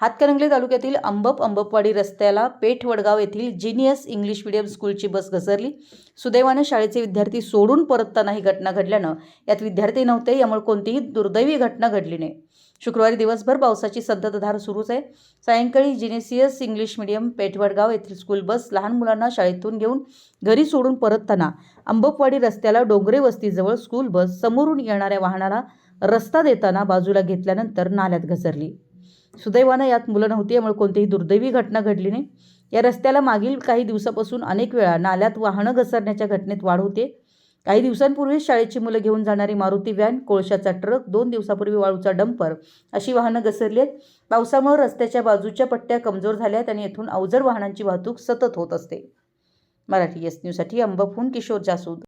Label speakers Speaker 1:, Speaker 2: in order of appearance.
Speaker 1: हातकणंगले तालुक्यातील अंबप अंबपवाडी रस्त्याला पेठ वडगाव येथील जिनियस इंग्लिश मिडियम स्कूलची बस घसरली. सुदैवानं शाळेचे विद्यार्थी सोडून परतताना ही घटना घडल्यानं यात विद्यार्थी नव्हते यामुळे कोणतीही दुर्दैवी घटना घडली नाही. शुक्रवारी दिवसभर पावसाची संततधार सुरूच आहे. सायंकाळी जिनेसियस इंग्लिश मिडियम पेठवडगाव येथील स्कूल बस लहान मुलांना शाळेतून घेऊन घरी सोडून परतताना अंबपवाडी रस्त्याला डोंगरे वस्तीजवळ स्कूल बस समोरून येणाऱ्या वाहनाला रस्ता देताना बाजूला घेतल्यानंतर नाल्यात घसरली. सुदैवानं यात मुलं नव्हती यामुळे कोणतीही दुर्दैवी घटना घडली नाही. या रस्त्याला मागील काही दिवसापासून अनेक वेळा नाल्यात वाहनं घसरण्याच्या घटनेत वाढ होते. काही दिवसांपूर्वी शाळेची मुलं घेऊन जाणारी मारुती व्हॅन कोळशाचा ट्रक दोन दिवसापूर्वी वाळूचा डंपर अशी वाहनं घसरली आहेत. पावसामुळे रस्त्याच्या बाजूच्या पट्ट्या कमजोर झाल्या आहेत आणि येथून अवजड वाहनांची वाहतूक सतत होत असते. मराठी एस न्यूजसाठी अंबफून किशोर जासूद.